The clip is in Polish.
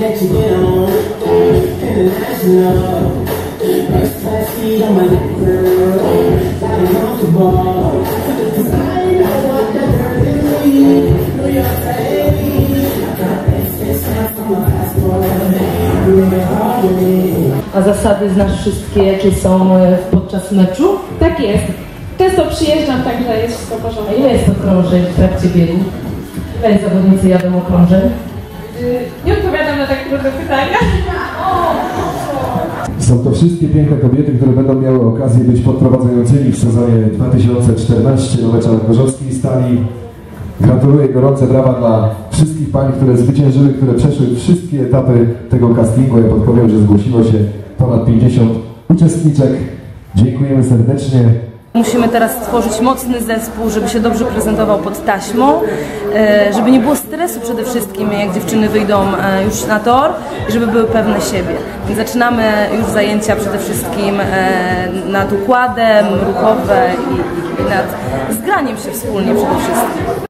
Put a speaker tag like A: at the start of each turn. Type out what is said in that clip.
A: that you get on international. First class seat on my neck, girl. Body comfortable. Cause I know what the girl in me. New York baby. I got this my passport. You.
B: A zasady znasz wszystkie, jakie są e, podczas meczu?
C: Tak jest. Często przyjeżdżam, także jest wszystko porządku.
B: ile jest okrążeń w trakcie biegu? Ile zawodnicy jadą okrążeń?
C: Nie odpowiadam na tak trudne pytania.
D: Są to wszystkie piękne kobiety, które będą miały okazję być podprowadzającymi w sezonie 2014 na meczach Gorzowskiej Stali. Gratuluję gorące brawa dla wszystkich pań, które zwyciężyły, które przeszły wszystkie etapy tego castingu. Ja podpowiem, że zgłosiło się ponad 50 uczestniczek. Dziękujemy serdecznie.
E: Musimy teraz stworzyć mocny zespół, żeby się dobrze prezentował pod taśmą, e, żeby nie było stresu przede wszystkim, jak dziewczyny wyjdą e, już na tor i żeby były pewne siebie. Więc zaczynamy już zajęcia przede wszystkim e, nad układem, ruchowe i, i nad zgraniem się wspólnie przede wszystkim.